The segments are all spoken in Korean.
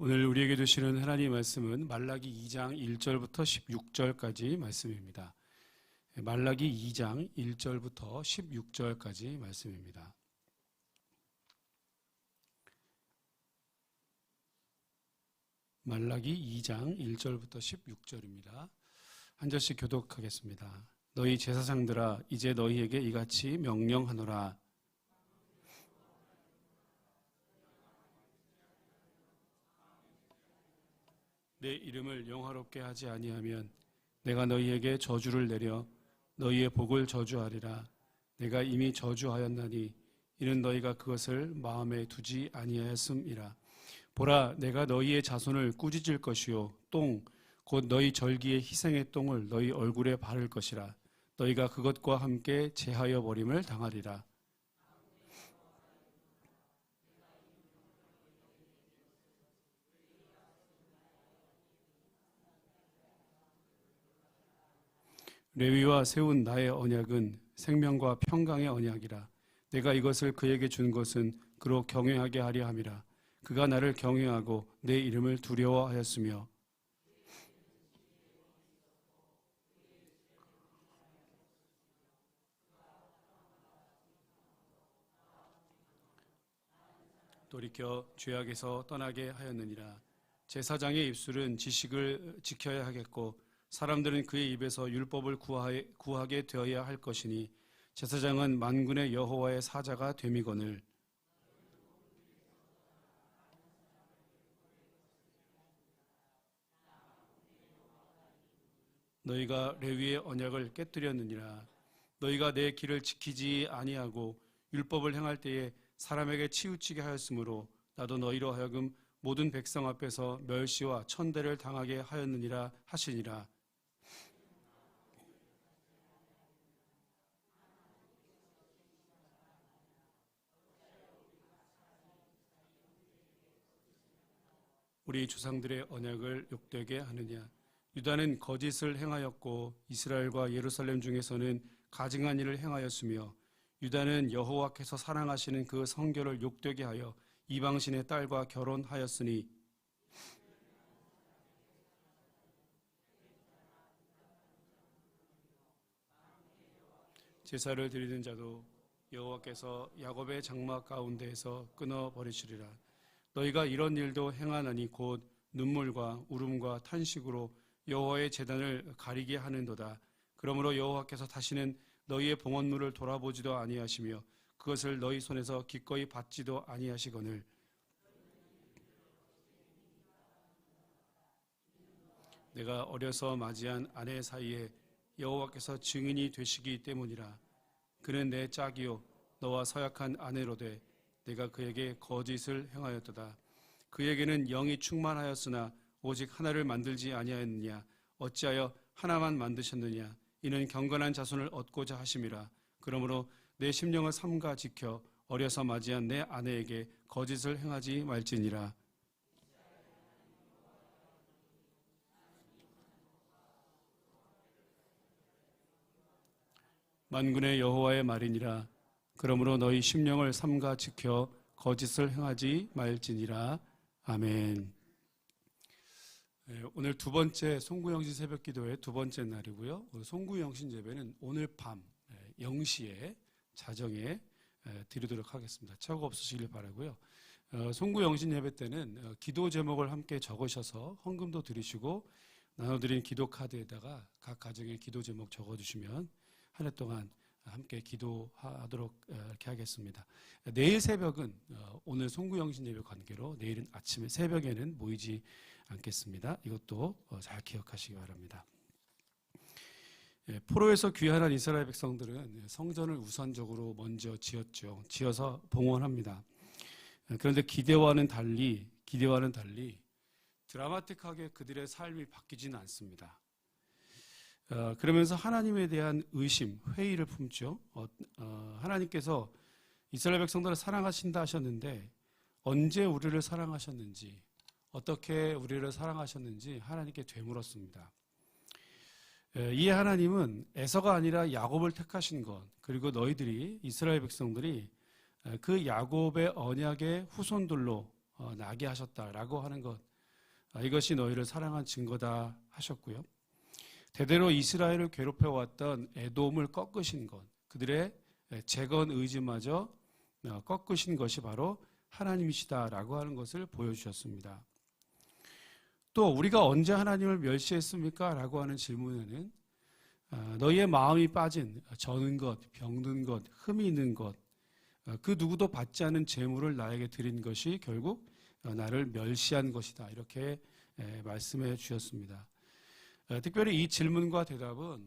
오늘 우리에게 주시는 하나님 말씀은 말라기 2장 1절부터 16절까지 말씀입니다. 말라기 2장 1절부터 16절까지 말씀입니다. 말라기 2장 1절부터 16절입니다. 한 절씩 교독하겠습니다. 너희 제사장들아 이제 너희에게 이같이 명령하노라 내 이름을 영화롭게 하지 아니하면 내가 너희에게 저주를 내려 너희의 복을 저주하리라. 내가 이미 저주하였나니 이는 너희가 그것을 마음에 두지 아니하였음이라. 보라 내가 너희의 자손을 꾸짖을 것이요. 똥 곧 너희 절기의 희생의 똥을 너희 얼굴에 바를 것이라. 너희가 그것과 함께 제하여 버림을 당하리라 레위와 세운 나의 언약은 생명과 평강의 언약이라. 내가 이것을 그에게 준 것은 그로 경외하게 하려 함이라. 그가 나를 경외하고 내 이름을 두려워하였으며. 돌이켜 죄악에서 떠나게 하였느니라. 제사장의 입술은 지식을 지켜야 하겠고 사람들은 그의 입에서 율법을 구하게 되어야 할 것이니 제사장은 만군의 여호와의 사자가 됨이거늘. 너희가 레위의 언약을 깨뜨렸느니라. 너희가 내 길을 지키지 아니하고 율법을 행할 때에 사람에게 치우치게 하였으므로 나도 너희로 하여금 모든 백성 앞에서 멸시와 천대를 당하게 하였느니라 하시니라 우리 조상들의 언약을 욕되게 하느냐? 유다는 거짓을 행하였고 이스라엘과 예루살렘 중에서는 가증한 일을 행하였으며 유다는 여호와께서 사랑하시는 그 성결을 욕되게 하여 이방신의 딸과 결혼하였으니 제사를 드리는 자도 여호와께서 야곱의 장막 가운데에서 끊어 버리시리라 너희가 이런 일도 행하나니 곧 눈물과 울음과 탄식으로 여호와의 재단을 가리게 하는도다. 그러므로 여호와께서 다시는 너희의 봉헌물을 돌아보지도 아니하시며 그것을 너희 손에서 기꺼이 받지도 아니하시거늘 내가 어려서 맞이한 아내 사이에 여호와께서 증인이 되시기 때문이라 그는 내 짝이요 너와 서약한 아내로 돼 내가 그에게 거짓을 행하였도다. 그에게는 영이 충만하였으나 오직 하나를 만들지 아니하였느냐? 어찌하여 하나만 만드셨느냐? 이는 경건한 자손을 얻고자 하심이라. 그러므로 내 심령을 삼가 지켜 어려서 맞이한 내 아내에게 거짓을 행하지 말지니라. 만군의 여호와의 말이니라. 그러므로 너희 심령을 삼가 지켜 거짓을 행하지 말지니라. 아멘. 네, 오늘 두 번째 송구영신 새벽 기도의 두 번째 날이고요. 송구영신 예배는 오늘 밤 0시에 자정에 드리도록 하겠습니다. 착오 없으시길 바라고요. 어, 송구영신 예배 때는 어, 기도 제목을 함께 적으셔서 헌금도 드리시고 나눠드린 기도 카드에다가 각 가정의 기도 제목 적어주시면 한 해 동안 함께 기도하도록 어, 이렇게 하겠습니다. 내일 새벽은 어, 오늘 송구영신 예배 관계로 내일은 아침에 새벽에는 모이지 않겠습니다. 이것도 어, 잘 기억하시기 바랍니다. 예, 포로에서 귀환한 이스라엘 백성들은 성전을 우선적으로 먼저 지었죠. 지어서 봉헌합니다. 그런데 기대와는 달리 기대와는 달리 드라마틱하게 그들의 삶이 바뀌지는 않습니다. 어, 그러면서 하나님에 대한 의심, 회의를 품죠. 어, 어, 하나님께서 이스라엘 백성들을 사랑하신다 하셨는데 언제 우리를 사랑하셨는지, 어떻게 우리를 사랑하셨는지 하나님께 되물었습니다. 에, 이 하나님은 에서가 아니라 야곱을 택하신 것, 그리고 너희들이 이스라엘 백성들이 에, 그 야곱의 언약의 후손들로 어, 나게 하셨다라고 하는 것 아, 이것이 너희를 사랑한 증거다 하셨고요. 대대로 이스라엘을 괴롭혀 왔던 에돔을 꺾으신 것 그들의 재건 의지마저 어, 꺾으신 것이 바로 하나님이시다라고 하는 것을 보여주셨습니다. 또 우리가 언제 하나님을 멸시했습니까? 라고 하는 질문에는 어, 너희의 마음이 빠진 저는 것, 병든 것, 흠이 있는 것, 어, 그 누구도 받지 않은 재물을 나에게 드린 것이 결국 어, 나를 멸시한 것이다. 이렇게 말씀해 주셨습니다. 특별히 이 질문과 대답은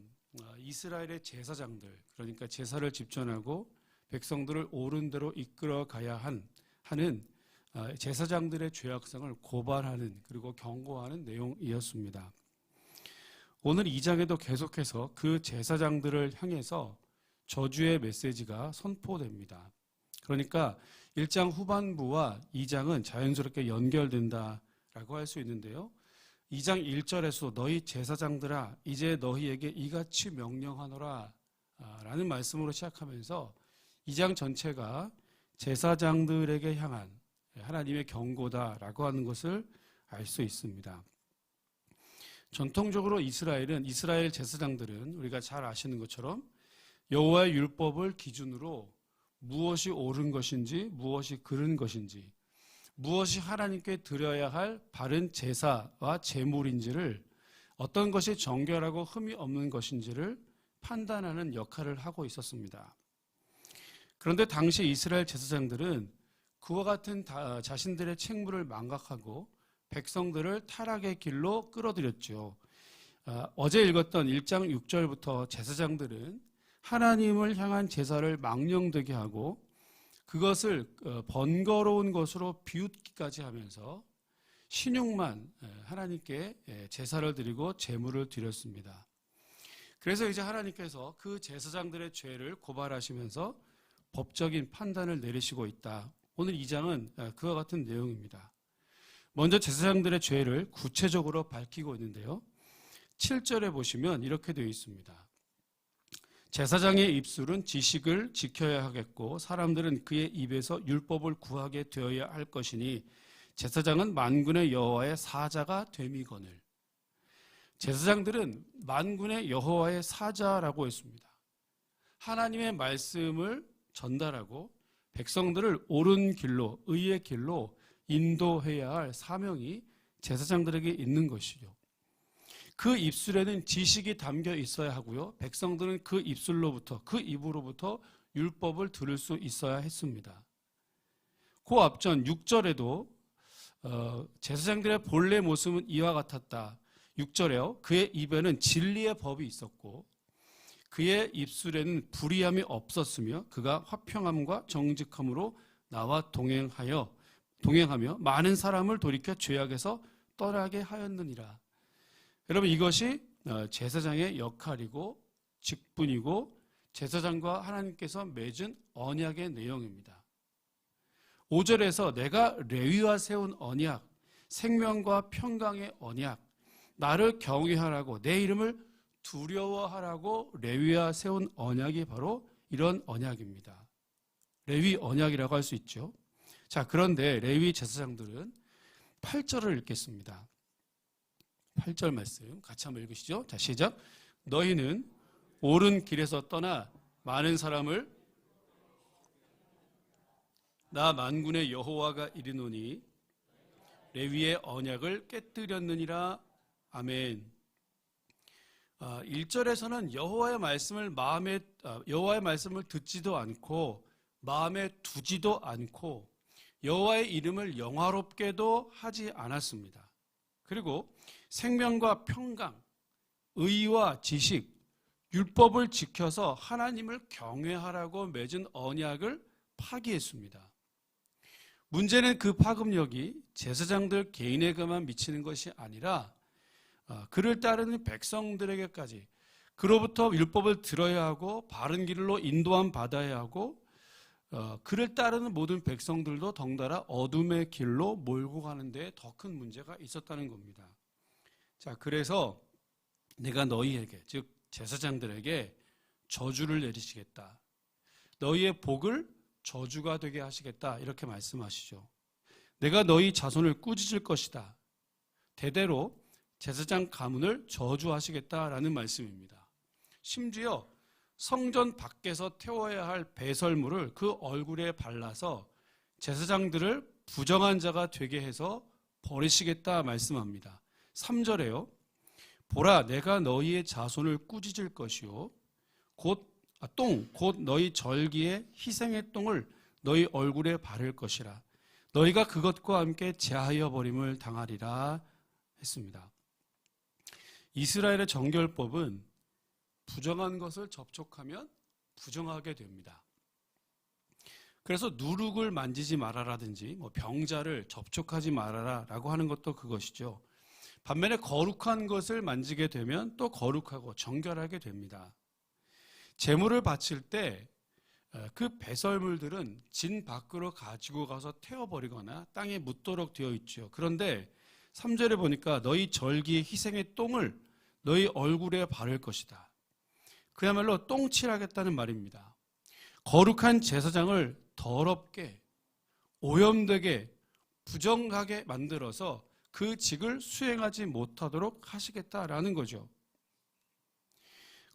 이스라엘의 제사장들, 그러니까 제사를 집전하고 백성들을 옳은 대로 이끌어 가야 한, 하는 제사장들의 죄악성을 고발하는 그리고 경고하는 내용이었습니다. 오늘 2장에도 계속해서 그 제사장들을 향해서 저주의 메시지가 선포됩니다. 그러니까 1장 후반부와 2장은 자연스럽게 연결된다라고 할 수 있는데요. 2장 1절에서 너희 제사장들아 이제 너희에게 이같이 명령하노라 라는 말씀으로 시작하면서 2장 전체가 제사장들에게 향한 하나님의 경고다라고 하는 것을 알 수 있습니다. 전통적으로 이스라엘은 이스라엘 제사장들은 우리가 잘 아시는 것처럼 여호와의 율법을 기준으로 무엇이 옳은 것인지 무엇이 그른 것인지 무엇이 하나님께 드려야 할 바른 제사와 제물인지를 어떤 것이 정결하고 흠이 없는 것인지를 판단하는 역할을 하고 있었습니다. 그런데 당시 이스라엘 제사장들은 그와 같은 자신들의 책무를 망각하고 백성들을 타락의 길로 끌어들였죠. 아, 어제 읽었던 1장 6절부터 제사장들은 하나님을 향한 제사를 망령되게 하고 그것을 어, 번거로운 것으로 비웃기까지 하면서 신용만 하나님께 제사를 드리고 제물을 드렸습니다. 그래서 이제 하나님께서 그 제사장들의 죄를 고발하시면서 법적인 판단을 내리시고 있다. 오늘 2장은 그와 같은 내용입니다. 먼저 제사장들의 죄를 구체적으로 밝히고 있는데요. 7절에 보시면 이렇게 되어 있습니다. 제사장의 입술은 지식을 지켜야 하겠고 사람들은 그의 입에서 율법을 구하게 되어야 할 것이니 제사장은 만군의 여호와의 사자가 됨이거늘. 제사장들은 만군의 여호와의 사자라고 했습니다. 하나님의 말씀을 전달하고 백성들을 옳은 길로 의의 길로 인도해야 할 사명이 제사장들에게 있는 것이죠. 그 입술에는 지식이 담겨 있어야 하고요. 백성들은 그 입술로부터, 그 입으로부터 율법을 들을 수 있어야 했습니다. 그 앞전 6절에도 어, 제사장들의 본래 모습은 이와 같았다. 6절에요. 그의 입에는 진리의 법이 있었고 그의 입술에는 불의함이 없었으며 그가 화평함과 정직함으로 나와 동행하여 동행하며 많은 사람을 돌이켜 죄악에서 떠나게 하였느니라. 여러분 이것이 어, 제사장의 역할이고 직분이고 제사장과 하나님께서 맺은 언약의 내용입니다. 5절에서 내가 레위와 세운 언약, 생명과 평강의 언약, 나를 경외하라고 내 이름을 두려워하라고 레위와 세운 언약이 바로 이런 언약입니다. 레위 언약이라고 할 수 있죠. 자, 그런데 레위 제사장들은 8절을 읽겠습니다. 8절 말씀 같이 한번 읽으시죠. 자, 시작. 너희는 옳은 길에서 떠나 많은 사람을 나 만군의 여호와가 이르노니 레위의 언약을 깨뜨렸느니라. 아멘. 1절에서는 아, 여호와의 말씀을 마음에 아, 여호와의 말씀을 듣지도 않고 마음에 두지도 않고 여호와의 이름을 영화롭게도 하지 않았습니다. 그리고 생명과 평강, 의와 지식, 율법을 지켜서 하나님을 경외하라고 맺은 언약을 파기했습니다. 문제는 그 파급력이 제사장들 개인에게만 미치는 것이 아니라 어, 그를 따르는 백성들에게까지 그로부터 율법을 들어야 하고 바른 길로 인도함 받아야 하고 어, 그를 따르는 모든 백성들도 덩달아 어둠의 길로 몰고 가는데 더 큰 문제가 있었다는 겁니다. 자, 그래서 내가 너희에게, 즉, 제사장들에게 저주를 내리시겠다. 너희의 복을 저주가 되게 하시겠다. 이렇게 말씀하시죠. 내가 너희 자손을 꾸짖을 것이다. 대대로 제사장 가문을 저주하시겠다라는 말씀입니다. 심지어 성전 밖에서 태워야 할 배설물을 그 얼굴에 발라서 제사장들을 부정한 자가 되게 해서 버리시겠다 말씀합니다. 3절에요. 보라 내가 너희의 자손을 꾸짖을 것이요 곧 아, 똥, 곧 너희 절기에 희생의 똥을 너희 얼굴에 바를 것이라. 너희가 그것과 함께 제하여 버림을 당하리라 했습니다. 이스라엘의 정결법은 부정한 것을 접촉하면 부정하게 됩니다. 그래서 누룩을 만지지 말아라든지 뭐 병자를 접촉하지 말아라라고 하는 것도 그것이죠. 반면에 거룩한 것을 만지게 되면 또 거룩하고 정결하게 됩니다. 재물을 바칠 때 그 배설물들은 진 밖으로 가지고 가서 태워버리거나 땅에 묻도록 되어 있죠. 그런데 3절에 보니까 너희 절기의 희생의 똥을 너희 얼굴에 바를 것이다. 그야말로 똥칠하겠다는 말입니다. 거룩한 제사장을 더럽게, 오염되게, 부정하게 만들어서 그 직을 수행하지 못하도록 하시겠다라는 거죠.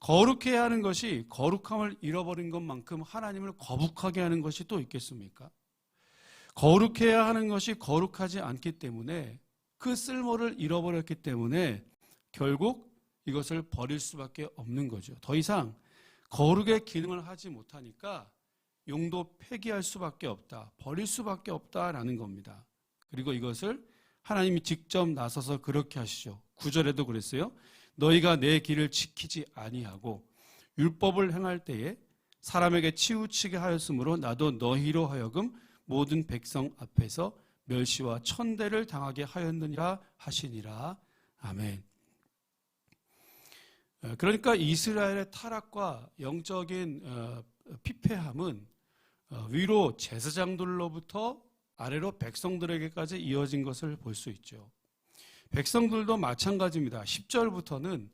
거룩해야 하는 것이 거룩함을 잃어버린 것만큼 하나님을 거북하게 하는 것이 또 있겠습니까? 거룩해야 하는 것이 거룩하지 않기 때문에 그 쓸모를 잃어버렸기 때문에 결국 이것을 버릴 수밖에 없는 거죠. 더 이상 거룩의 기능을 하지 못하니까 용도 폐기할 수밖에 없다. 버릴 수밖에 없다라는 겁니다. 그리고 이것을 하나님이 직접 나서서 그렇게 하시죠. 구절에도 그랬어요. 너희가 내 길을 지키지 아니하고 율법을 행할 때에 사람에게 치우치게 하였으므로 나도 너희로 하여금 모든 백성 앞에서 멸시와 천대를 당하게 하였느니라 하시니라. 아멘. 어, 그러니까 이스라엘의 타락과 영적인 어, 피폐함은 어, 위로 제사장들로부터 아래로 백성들에게까지 이어진 것을 볼 수 있죠. 백성들도 마찬가지입니다. 10절부터는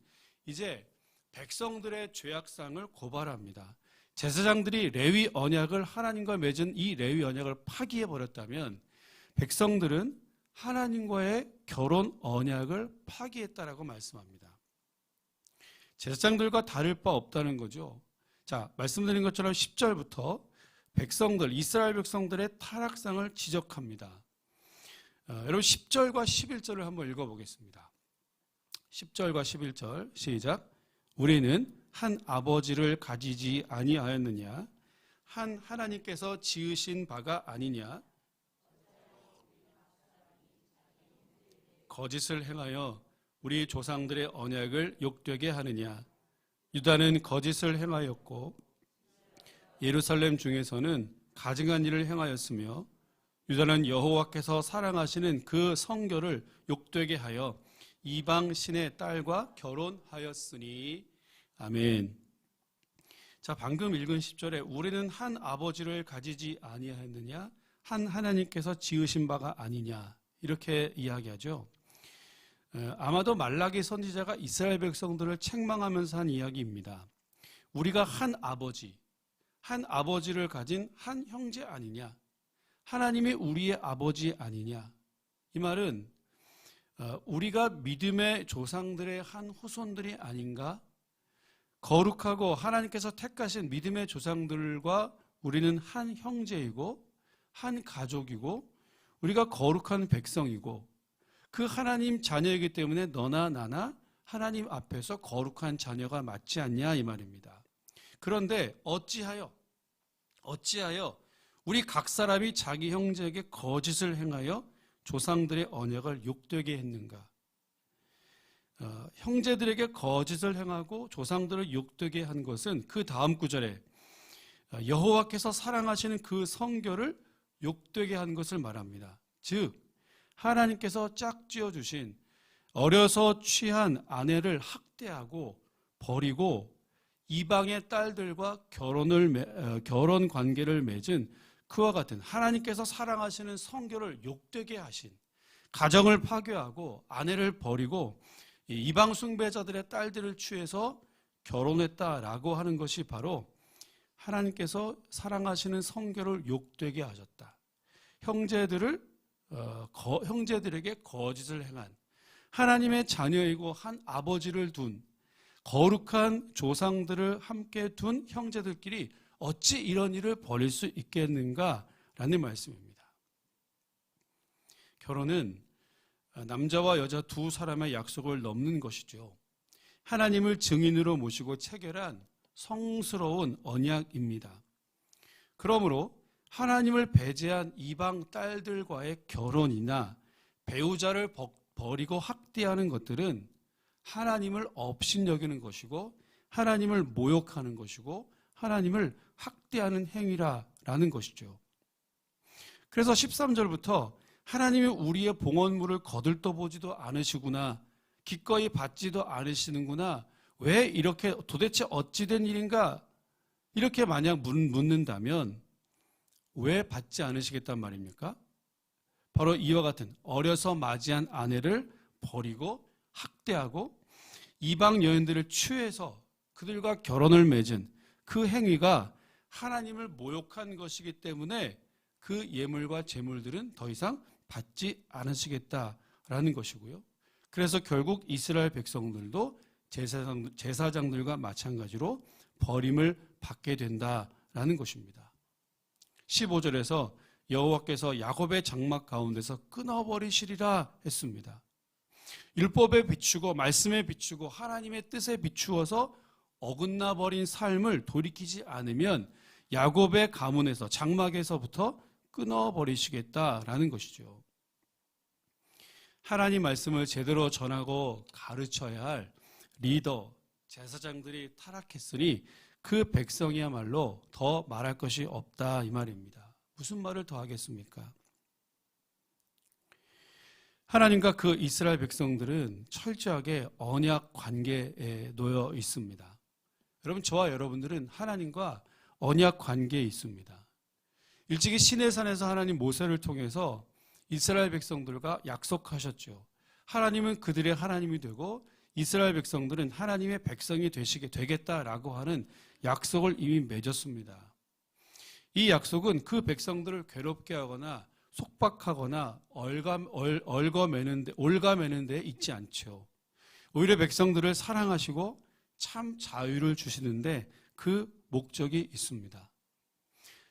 이제 백성들의 죄악상을 고발합니다. 제사장들이 레위 언약을 하나님과 맺은 이 레위 언약을 파기해 버렸다면 백성들은 하나님과의 결혼 언약을 파기했다라고 말씀합니다. 제사장들과 다를 바 없다는 거죠. 자, 말씀드린 것처럼 10절부터 백성들, 이스라엘 백성들의 타락상을 지적합니다. 어, 여러분 10절과 11절을 한번 읽어보겠습니다. 10절과 11절 시작. 우리는 한 아버지를 가지지 아니하였느냐? 한 하나님께서 지으신 바가 아니냐? 거짓을 행하여 우리 조상들의 언약을 욕되게 하느냐? 유다는 거짓을 행하였고 예루살렘 중에서는 가증한 일을 행하였으며 유다는 여호와께서 사랑하시는 그 성결을 욕되게 하여 이방 신의 딸과 결혼하였으니 아멘. 자, 방금 읽은 10절에 우리는 한 아버지를 가지지 아니하였느냐? 한 하나님께서 지으신 바가 아니냐? 이렇게 이야기하죠. 아마도 말라기 선지자가 이스라엘 백성들을 책망하면서 한 이야기입니다. 우리가 한 아버지, 한 아버지를 가진 한 형제 아니냐? 하나님이 우리의 아버지 아니냐? 이 말은 어, 우리가 믿음의 조상들의 한 후손들이 아닌가? 거룩하고 하나님께서 택하신 믿음의 조상들과 우리는 한 형제이고 한 가족이고 우리가 거룩한 백성이고 그 하나님 자녀이기 때문에 너나 나나 하나님 앞에서 거룩한 자녀가 맞지 않냐 이 말입니다. 그런데 어찌하여 어찌하여 우리 각 사람이 자기 형제에게 거짓을 행하여 조상들의 언약을 욕되게 했는가? 어, 형제들에게 거짓을 행하고 조상들을 욕되게 한 것은 그 다음 구절에 어, 여호와께서 사랑하시는 그 성결을 욕되게 한 것을 말합니다. 즉 하나님께서 짝지어 주신 어려서 취한 아내를 학대하고 버리고 이방의 딸들과 결혼을 어, 결혼 관계를 맺은 그와 같은 하나님께서 사랑하시는 성결을 욕되게 하신 가정을 파괴하고 아내를 버리고 이방 숭배자들의 딸들을 취해서 결혼했다라고 하는 것이 바로 하나님께서 사랑하시는 성결을 욕되게 하셨다. 형제들을 어, 거- 형제들에게 거짓을 행한 하나님의 자녀이고 한 아버지를 둔 거룩한 조상들을 함께 둔 형제들끼리 어찌 이런 일을 벌일 수 있겠는가라는 말씀입니다. 결혼은 남자와 여자 두 사람의 약속을 넘는 것이죠. 하나님을 증인으로 모시고 체결한 성스러운 언약입니다. 그러므로 하나님을 배제한 이방 딸들과의 결혼이나 배우자를 버- 버리고 학대하는 것들은 하나님을 업신여기는 것이고 하나님을 모욕하는 것이고 하나님을 학대하는 행위라라는 것이죠. 그래서 13절부터 하나님이 우리의 봉헌물을 거들떠보지도 않으시구나 기꺼이 받지도 않으시는구나 왜 이렇게 도대체 어찌된 일인가 이렇게 만약 묻- 묻는다면 왜 받지 않으시겠단 말입니까? 바로 이와 같은 어려서 맞이한 아내를 버리고 학대하고 이방 여인들을 취해서 그들과 결혼을 맺은 그 행위가 하나님을 모욕한 것이기 때문에 그 예물과 재물들은 더 이상 받지 않으시겠다라는 것이고요. 그래서 결국 이스라엘 백성들도 제사장, 제사장들과 마찬가지로 버림을 받게 된다라는 것입니다. 15절에서 여호와께서 야곱의 장막 가운데서 끊어버리시리라 했습니다. 율법에 비추고 말씀에 비추고 하나님의 뜻에 비추어서 어긋나 버린 삶을 돌이키지 않으면 야곱의 가문에서 장막에서부터 끊어 버리시겠다라는 것이죠. 하나님 말씀을 제대로 전하고 가르쳐야 할 리더, 제사장들이 타락했으니 그 백성이야말로 더 말할 것이 없다 이 말입니다. 무슨 말을 더 하겠습니까? 하나님과 그 이스라엘 백성들은 철저하게 언약 관계에 놓여 있습니다. 여러분 저와 여러분들은 하나님과 언약 관계에 있습니다. 일찍이 시내산에서 하나님 모세를 통해서 이스라엘 백성들과 약속하셨죠. 하나님은 그들의 하나님이 되고 이스라엘 백성들은 하나님의 백성이 되시게 되겠다라고 하는 약속을 이미 맺었습니다. 이 약속은 그 백성들을 괴롭게 하거나 속박하거나 얼감, 얼, 얽어매는 데, 올가매는 데 있지 않죠. 오히려 백성들을 사랑하시고 참 자유를 주시는데 그 목적이 있습니다.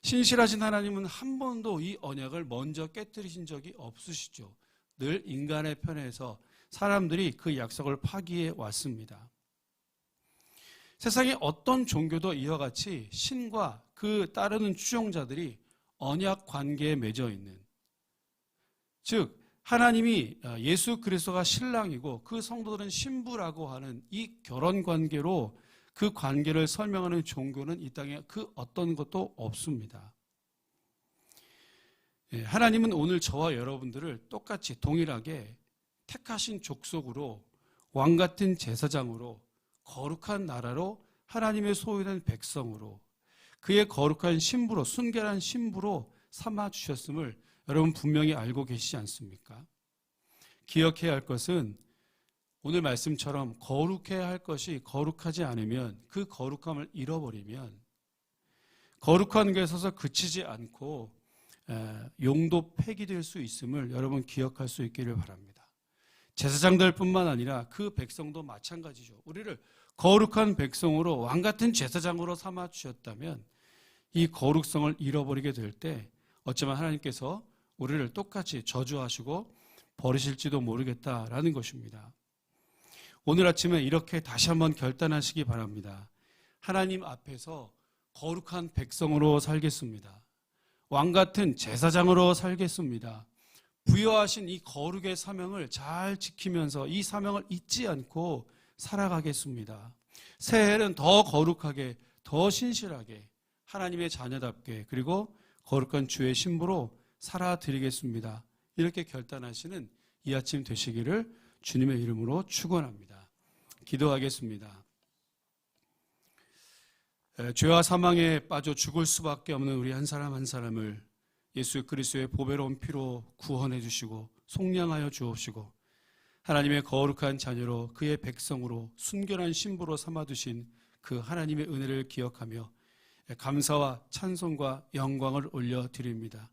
신실하신 하나님은 한 번도 이 언약을 먼저 깨뜨리신 적이 없으시죠. 늘 인간의 편에서 사람들이 그 약속을 파기해 왔습니다. 세상의 어떤 종교도 이와 같이 신과 그 따르는 추종자들이 언약 관계에 맺어 있는 즉 하나님이 예수 그리스도가 신랑이고 그 성도들은 신부라고 하는 이 결혼 관계로 그 관계를 설명하는 종교는 이 땅에 그 어떤 것도 없습니다. 예, 하나님은 오늘 저와 여러분들을 똑같이 동일하게 택하신 족속으로 왕 같은 제사장으로 거룩한 나라로 하나님의 소유된 백성으로 그의 거룩한 신부로 순결한 신부로 삼아 주셨음을 여러분 분명히 알고 계시지 않습니까? 기억해야 할 것은 오늘 말씀처럼 거룩해야 할 것이 거룩하지 않으면 그 거룩함을 잃어버리면 거룩한 것에 서서 그치지 않고 용도 폐기될 수 있음을 여러분 기억할 수 있기를 바랍니다. 제사장들뿐만 아니라 그 백성도 마찬가지죠. 우리를 거룩한 백성으로 왕 같은 제사장으로 삼아 주셨다면 이 거룩성을 잃어버리게 될 때 어쩌면 하나님께서 우리를 똑같이 저주하시고 버리실지도 모르겠다라는 것입니다. 오늘 아침에 이렇게 다시 한번 결단하시기 바랍니다. 하나님 앞에서 거룩한 백성으로 살겠습니다. 왕 같은 제사장으로 살겠습니다. 부여하신 이 거룩의 사명을 잘 지키면서 이 사명을 잊지 않고 살아가겠습니다. 새해는 더 거룩하게, 더 신실하게, 하나님의 자녀답게, 그리고 거룩한 주의 신부로 살아드리겠습니다. 이렇게 결단하시는 이 아침 되시기를 주님의 이름으로 축원합니다. 기도하겠습니다. 죄와 사망에 빠져 죽을 수밖에 없는 우리 한 사람 한 사람을 예수 그리스도의 보배로운 피로 구원해 주시고 속량하여 주옵시고 하나님의 거룩한 자녀로 그의 백성으로 순결한 신부로 삼아 두신 그 하나님의 은혜를 기억하며 감사와 찬송과 영광을 올려 드립니다.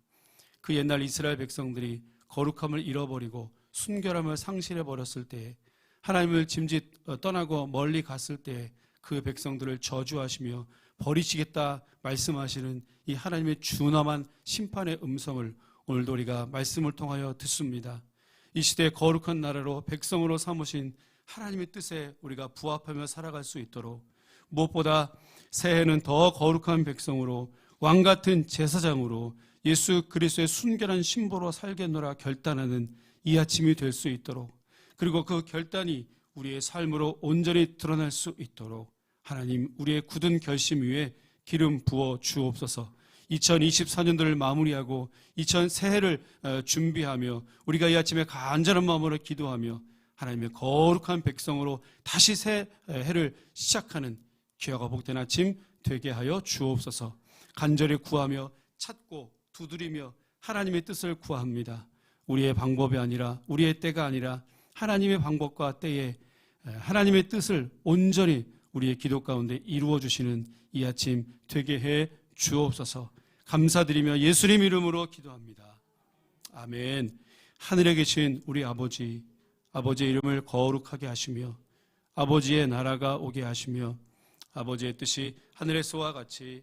그 옛날 이스라엘 백성들이 거룩함을 잃어버리고 순결함을 상실해 버렸을 때 하나님을 짐짓 어, 떠나고 멀리 갔을 때그 백성들을 저주하시며 버리시겠다 말씀하시는 이 하나님의 준엄한 심판의 음성을 오늘도 우리가 말씀을 통하여 듣습니다. 이 시대 거룩한 나라로 백성으로 삼으신 하나님의 뜻에 우리가 부합하며 살아갈 수 있도록 무엇보다 새해는 더 거룩한 백성으로 왕 같은 제사장으로 예수 그리스도의 순결한 신보로 살겠노라 결단하는 이 아침이 될 수 있도록 그리고 그 결단이 우리의 삶으로 온전히 드러날 수 있도록 하나님 우리의 굳은 결심 위에 기름 부어 주옵소서. 2024년도를 마무리하고 2000 새해를 어, 준비하며 우리가 이 아침에 간절한 마음으로 기도하며 하나님의 거룩한 백성으로 다시 새 해를 시작하는 귀하가 복된 아침 되게 하여 주옵소서. 간절히 구하며 찾고 두드리며 하나님의 뜻을 구합니다. 우리의 방법이 아니라 우리의 때가 아니라 하나님의 방법과 때에 하나님의 뜻을 온전히 우리의 기도 가운데 이루어 주시는 이 아침 되게 해 주옵소서. 감사드리며 예수님 이름으로 기도합니다. 아멘. 하늘에 계신 우리 아버지, 아버지의 이름을 거룩하게 하시며 아버지의 나라가 오게 하시며 아버지의 뜻이 하늘에서와 같이